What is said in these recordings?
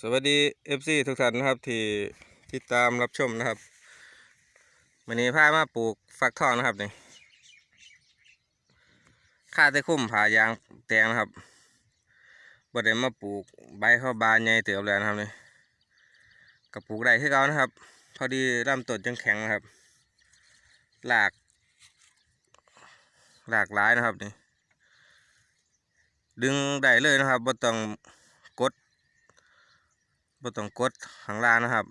สวัสดี FC ทุกท่านนะครับที่ที่ตามรับชมนะครับวันนี้พามาปลูกฟักทองนะครับนี่ค่าได้คุ้มผายางแตงนะครับบ่ได้มาปลูกใบข้าวบานใหญ่เติบแล้วนะครับนี่กับปลูกได้ที่เก่านะครับ พอดีลำต้นจังแข็งนะครับ หลาก หลากหลายนะครับนี่ดึงได้เลยนะครับบ่ต้อง บ่ต้องกดข้างล่างนะครับ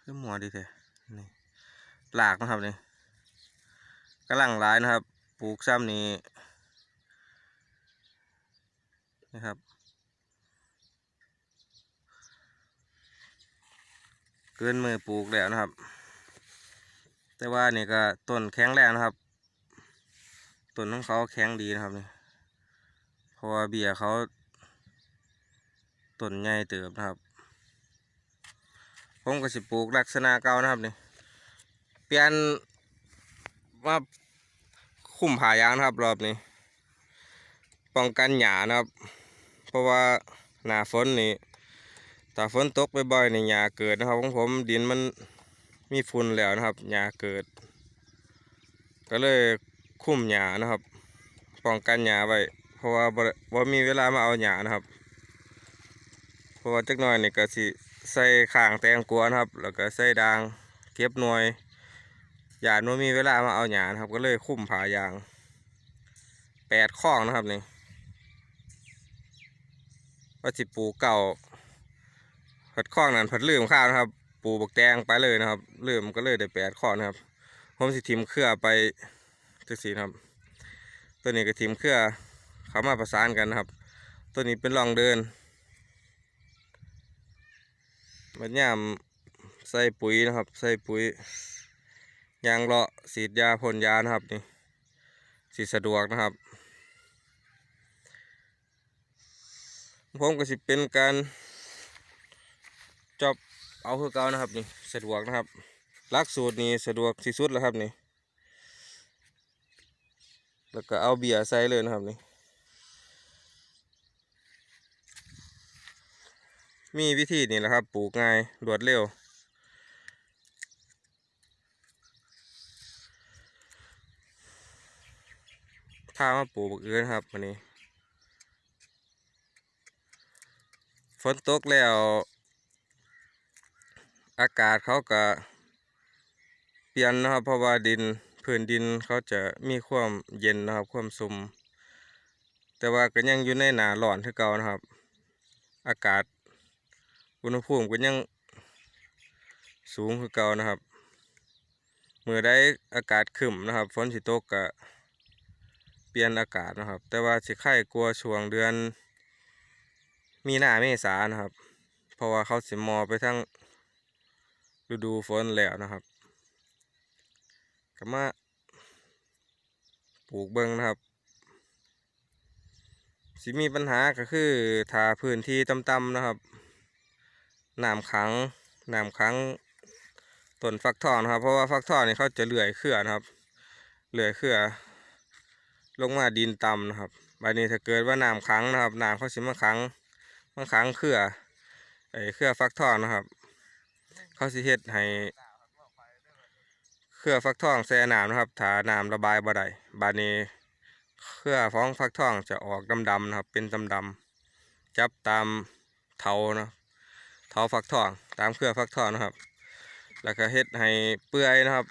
คือหมัวดีเถอะนี่หลากนะครับนี่กำลังหลายนะครับ ปลูกซ้ำนี้นะครับเกินมือปลูกแล้วนะครับ แต่ว่านี่ก็ต้นแข็งแรงนะครับต้นของเขาแข็งดีนะครับนี่เพราะว่าเบียเขา ต้นใหญ่เติบนะครับ ผมก็สิปลูกลักษณะเก่านะครับนี่เปลี่ยนมาคุ้มผายางนะครับ รอบนี้ ป้องกันหยานะครับ เพราะว่าหนาฝนนี่ถ้าฝนตกบ่อยๆนี่หญ้าเกิดนะครับของผมดินมันมีฝุ่นแล้วนะครับหญ้าเกิด ก็เลยคุ้มหญ้านะครับ ป้องกันหญ้าไว้เพราะว่าบ่มีเวลามาเอาหญ้านะครับ ราะว่าจักหน่อยนี่ก็สิใส่ข้างแตงกวนครับ แล้วก็ใส่ดางเก็บหน่วยหยาโนมีเวลามาเอาหยานะครับ ก็เลยคุ้มผายางแปดข้องนะครับนี่ว่าสิปูเก่าผัดข้องนั้นผัดลืมข้าวนะครับ ปูบักแตงไปเลยนะครับลืมก็เลยได้แปดข้อนะครับผมสิทิมเครือไปจักสีนะครับ ตัวนี้ก็ทิมเครือเขามาประสานกันนะครับ ตัวนี้เป็นรองเดิน มันยามใส่ปุ๋ยนะครับ ใส่ปุ๋ยยางเลาะสีดยาพ่นยานะครับนี่สีสะดวกนะครับ ผมก็สิเป็นการจอบเอาคือเก่านะครับนี่สะดวกนะครับลักสูตรนี้สะดวกที่สุดแล้วครับนี่แล้วก็เอาเบียร์ใส่เลยนะครับนี่ มีวิธีนี่แหละครับ ปลูกง่ายรวดเร็วถ้ามาปลูกเอื้อนครับวันนี้ ฝนตกแล้ว อากาศเขาก็เปลี่ยนนะครับ เพราะว่าดินพื้นดินเขาจะมีความเย็นนะครับ ความซุมแต่ว่าก็ยังอยู่ในหนาร้อนที่เก่านะครับ อากาศ อุณหภูมิก็ยังสูงคือเก่านะครับเมื่อได้อากาศขึ้นนะครับ ฝนสิตกก็เปลี่ยนอากาศนะครับ แต่ว่าสิไข่กลัวช่วงเดือน มีนาเมษานะครับ เพราะว่าเขาสิมอไปทั้งฤดูฝนแล้วนะครับก็มาปลูกเบิงนะครับ สิมีปัญหาก็คือถ้าพื้นที่ต่ำๆนะครับ น้ำขังน้ำขังต้นฟักทองนะครับ เพราะว่าฟักทองนี่เขาจะเลื่อยเครือนะครับเลื่อยเครือ ลงมาดินต่ำนะครับใบนี้ถ้าเกิดว่าน้ำขังนะครับน้ำเขาสิมาขังมาขังเครือไอ้เครือฟักทองนะครับ เขาสิเฮ็ดให้เครือฟักทองแช่น้ำนะครับถ้าน้ำระบายบ่ได้บาดนี้เครือฟ้องฟักทองจะออกดำๆนะครับ เป็นดำๆจับตามเถานะ เถาฟักทอง ตามเครือฟักทองนะครับ แล้วก็เฮ็ดให้เปื่อยนะครับ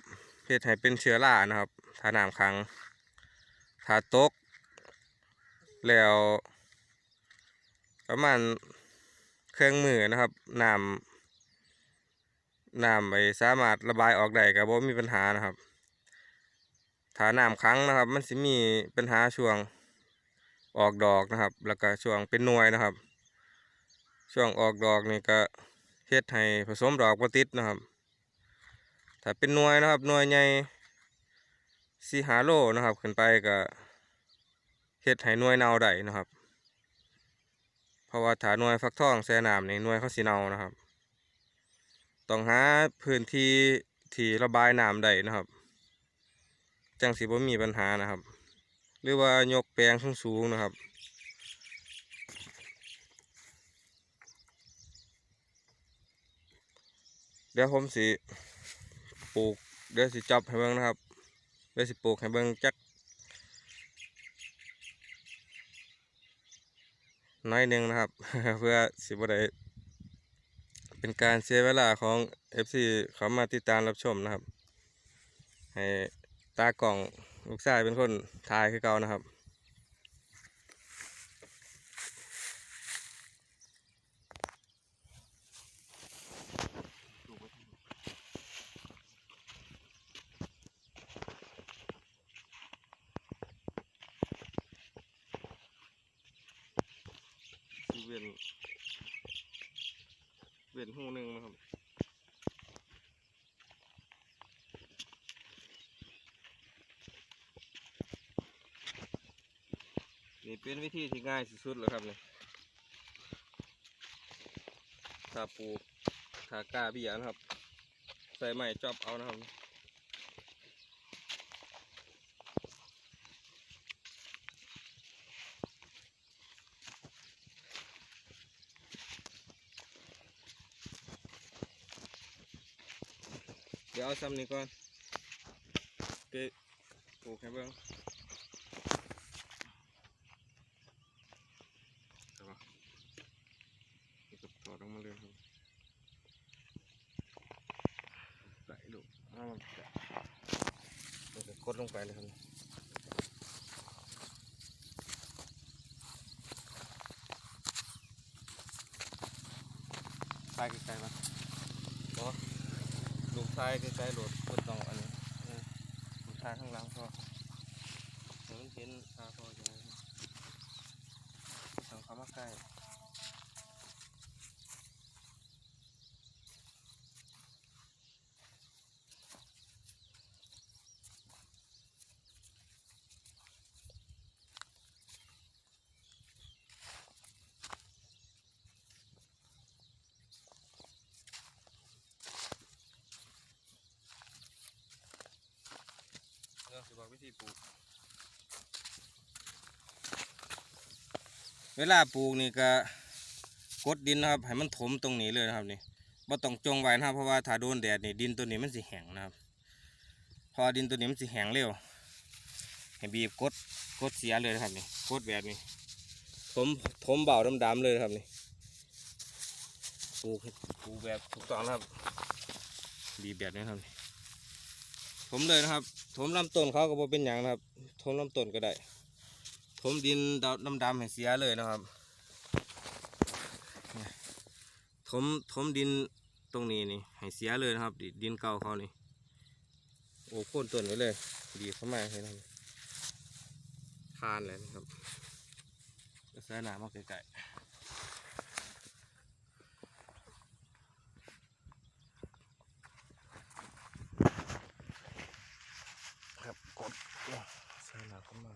เฮ็ดให้เป็นเชื้อรานะครับถ้าน้ำขังถ้าตก แล้วประมาณเครื่องมือนะครับน้ำน้ำไปสามารถระบายออกได้ก็บ่มีปัญหานะครับถ้าน้ำขังนะครับ มันสิมีปัญหาช่วงออกดอกนะครับ แล้วก็ช่วงเป็นหน่วยนะครับ ช่วงออกดอกนี่ก็เฮ็ดให้ผสมดอกบ่ติดนะครับ ถ้าเป็นหน่วยนะครับหน่วยใหญ่สี่หาโลนะครับ ขึ้นไปก็เฮ็ดให้หน่วยเนาได้นะครับ เพราะว่าถ้าหน่วยฟักทองแช่น้ำนี่หน่วยเขาสิเน่านะครับ ต้องหาพื้นที่ที่ระบายน้ำได้นะครับ จังสิบ่มีปัญหานะครับ หรือว่ายกแปลงสูงๆนะครับ ดี๋ยวผมสิปลูกเดี๋ยวสิจับให้เบิ่งนะครับเดี๋ยวสิปลูกให้เบิ่งจักน้อยหนึ่งนะครับ เพื่อสิบได้เป็นการเสียเวลาของ FC เขามาติดตามรับชมนะครับ ให้ตากล่องลูกชายเป็นคนถ่ายคือเก่านะครับ เวียนเวียนหูหนึ่งนะครับนี่เป็นวิธีที่ง่ายสุดๆแล้วครับนี่ถ้าปูถ้ากล้าเบียนะครับ ใส่ไม้จอบเอานะครับ เดี๋ยวเอาซ้ำนี้ก่อนไปปลูกให้เบิ่งเอาวะนี่ ลูกชามันแตะเราจะกดลงไปเลยครับไกลๆโหลดก็ต้องอันนี้ลูกชายข้างหลังพ่อเดี๋ยวมันเห็นตาพ่ออยู่ไหนต้องเข้ามาใกล้เรื่ปลูก เวลาปลูกนี่ก็กดดินนะครับให้มันถมตรงนี้เลยนะครับนี่บ่ต้องจงไว้นะครับเพราะว่าถ้าโดนแดดนี่ดินตัวนี้มันสิแห้งนะครับ พอดินตัวนี้มันสิแห้งเร็วให้บีบกดกดเสียเลยนะครับนี่กดแบบนี้ถมถมเบาดำๆเลยครับนี่ปลูกปลูกแบบถูกต้องนะครับบีบแบบนี้นะครับนี่ ถมเลยนะครับ ถมลำต้นเขาก็บ่เป็นอย่างนะครับ ถมลำต้นก็ได้ ถมดินดำๆให้เสียเลยนะครับ ถม ถมดินตรงนี้นี่ให้เสียเลยนะครับ ดินเก่าเขานี่ โอ้โค่นต้นไว้เลย ดีเข้ามาให้ทำทานเลยนะครับก็ใส่น้ำมาไกลๆครับกดเนี่ยใส่น้ำเข้ามา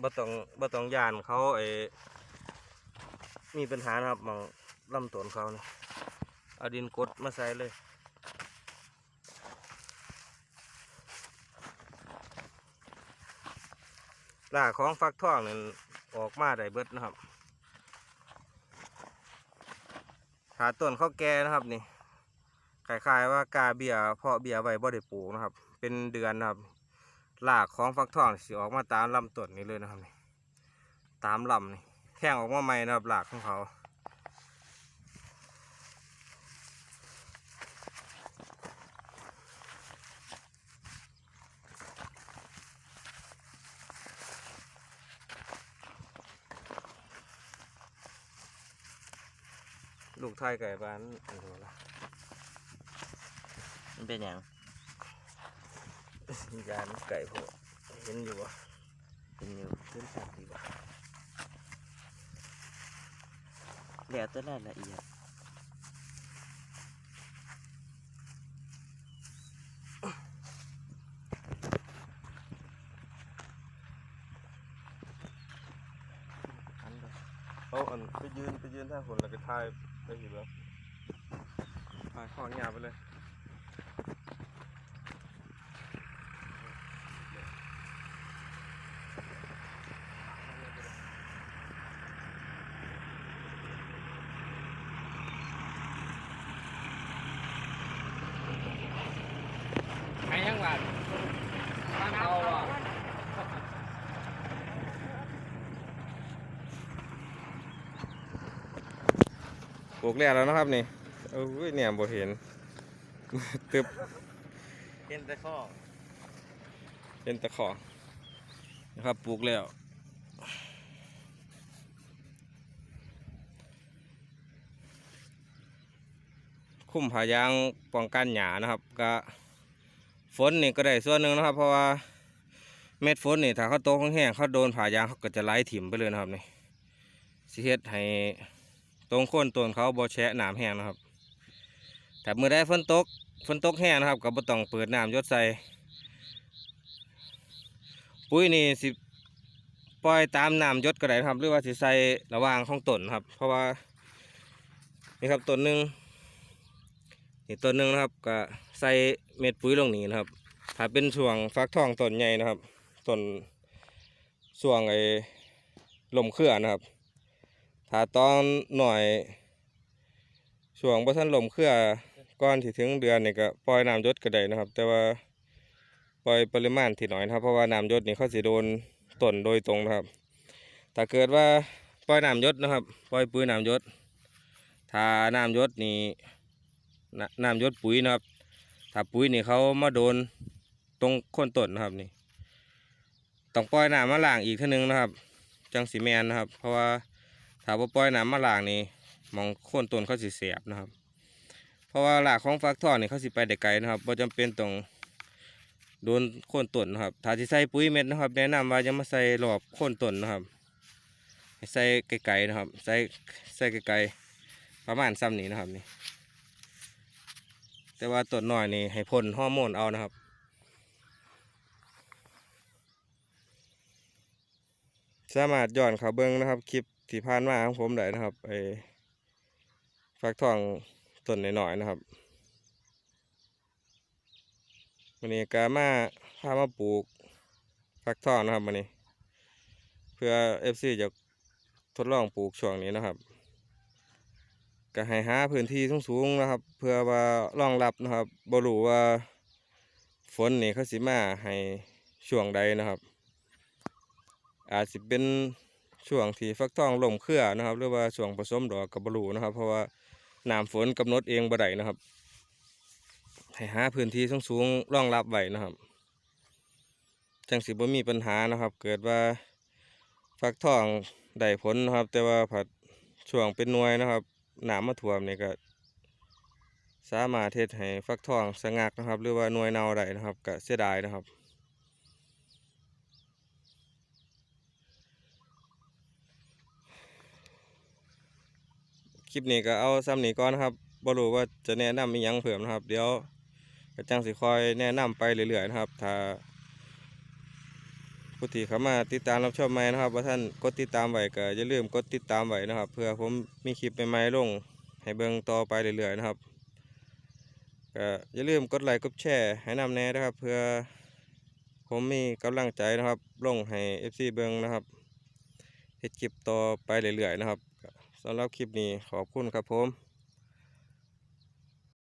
บ่ต้องบ่ต้องยานเขาไอ้มีปัญหานะครับมองลำต้นเขานี่เอาดินกดมาใส่เลยหน้าของฟักทองนั่นออกมาได้เบิดนะครับหาต้นเขาแก่นะครับนี่คล้ายๆว่ากาเบียเพาะเบียไว้บ่ได้ปลูกนะครับ เป็นเดือนนะครับ รากของฟักทองสิออกมาตามลำต้นนี้เลยนะครับนี่ตามลำนี่แท่งออกมาใหม่นะครับรากของเขาลูกไทยไก่บ้านอันนี้ละมันเป็นอย่าง ยานไก่พวกเห็นอยู่วะเป็นอยู่ขึ้นจากดีบ่แล้วแต่รายละเอียดอันเดียวเอาอันไปยืนไปยืนท่าคนแล้วก็ทายไปสิแล้วทายายของหยาไปเลย ใครยังหวานบ้านเอาอะ ปลูกแล้วแล้วนะครับนี่เอ้ยเนี่ยบ่เห็น ตึบเห็นแต่ข้อเป็นตะขอนะครับปลูกแล้วคุ้มผายางป้องกันหยานะครับ ก็ฝนนี่ก็ได้ส่วนหนึ่งนะครับ เพราะว่าเม็ดฝนนี่ถ้าเขาโตแห้งๆเขาโดนผายางเขาก็จะไหลถิ่มไปเลยนะครับนี่สิเฮ็ดให้ ตรงโคนต้นเขาบ่แฉะน้ำแห้งนะครับแต่เมื่อได้ฝนตกฝนตกแห้งนะครับก็บ่ต้องเปิดน้ำยศใส่ปุ๋ยนี่สิปล่อยตามน้ำยศก็ได้นะครับ หรือว่าสิใส่ระหว่างของต้นครับ เพราะว่านี่ครับต้นหนึ่งนี่ต้นหนึ่งนะครับก็ใส่เม็ดปุ๋ยลงนี้นะครับ ถ้าเป็นช่วงฟักทองต้นใหญ่นะครับต้นช่วงไอ้ลมเครือนะครับ ถ้าตอนหน่อยช่วงบ่ทันลมเครือก่อนที่ถึงเดือนนี่ก็ปล่อยน้ำยศก็ได้นะครับ แต่ว่าปล่อยปริมาณที่น้อยนะครับ เพราะว่าน้ำยศนี่เขาสิโดนต้นโดยตรงนะครับ ถ้าเกิดว่าปล่อยน้ำยศนะครับ ปล่อยปุ๋ยน้ำยศถ้าน้ำยศนี่น้ำยศปุ๋ยนะครับ ถ้าปุ๋ยนี่เขามาโดนตรงโคนต้นนะครับนี่ต้องปล่อยน้ำมาล้างอีกเทีนึงนะครับ จังสีแมนนะครับ เพราะว่า ถ้าว่ปล่อยน้ำมาล้างนี่มองโคนต้นเขาสิเสียบนะครับ เพราะว่าหลากของฟักทองนี่เขาสิไปได้ไกลนะครับบ่จำเป็นต้องโดนโค่นต้นนะครับถ้าที่ใส่ปุ๋ยเม็ดนะครับ แนะนำว่าจะมาใส่รอบโค่นต้นนะครับให้ใส่ไกลๆนะครับ ใส่ใส่ไกลๆประมาณซ้ำนี้นะครับนี่ แต่ว่าต้นน้อยนี่ให้พ่นฮอร์โมนเอานะครับสามารถย้อนเขาเบิ้งนะครับ คลิป ที่ผ่านมาของผมได้นะครับไอ้ฟักทองต้นหน่อยๆนะครับวันนี้ก็มาพามาปลูกฟักทองนะครับวันนี้ เพื่อเอฟซีจะทดลองปลูกช่วงนี้นะครับก็ให้หาพื้นที่สูงๆนะครับ เพื่อว่ารองรับนะครับบรู้ว่าฝนนี่เขาสิมาให้ช่วงใดนะครับ อาจจะเป็น ช่วงที่ฟักทองลมเครือนะครับ หรือว่าช่วงผสมดอกกับบรูนะครับ เพราะว่าน้ำฝนกำหนดเองบ่ได้นะครับให้หาพื้นที่สูงๆรองรับไว้นะครับ จังสิบ่มีปัญหานะครับ เกิดว่าฟักทองได้ผลนะครับ แต่ว่าผัดช่วงเป็นหน่วยนะครับน้ำมาท่วมนี่ยก็ สามารถเทศให้ฟักทองสะงักนะครับ หรือว่าหน่วยเนาได้นะครับก็เสียดายนะครับ คลิปนี้ก็เอาซ้ำนี้ก่อนนะครับบ่รู้ว่าจะแนะนำอีหยังเพิ่มนะครับ เดี๋ยวก็จังสิคอยแนะนำไปเรื่อยๆนะครับ ถ้าผู้ที่เข้ามาติดตามรับชมใหม่นะครับ ว่าท่านกดติดตามไว้ก็อย่าลืมกดติดตามไว้นะครับ เพื่อผมมีคลิปใหม่ๆลง ให้เบิ่งต่อไปเรื่อยๆนะครับก็อย่าลืมกดไลค์กดแชร์ให้นำแน่นะครับ เพื่อผมมีกำลังใจนะครับลงให้ FC เบิ่งนะครับเฮ็ดคลิปต่อไปเรื่อยๆนะครับ สำหรับคลิปนี้ขอบคุณครับผม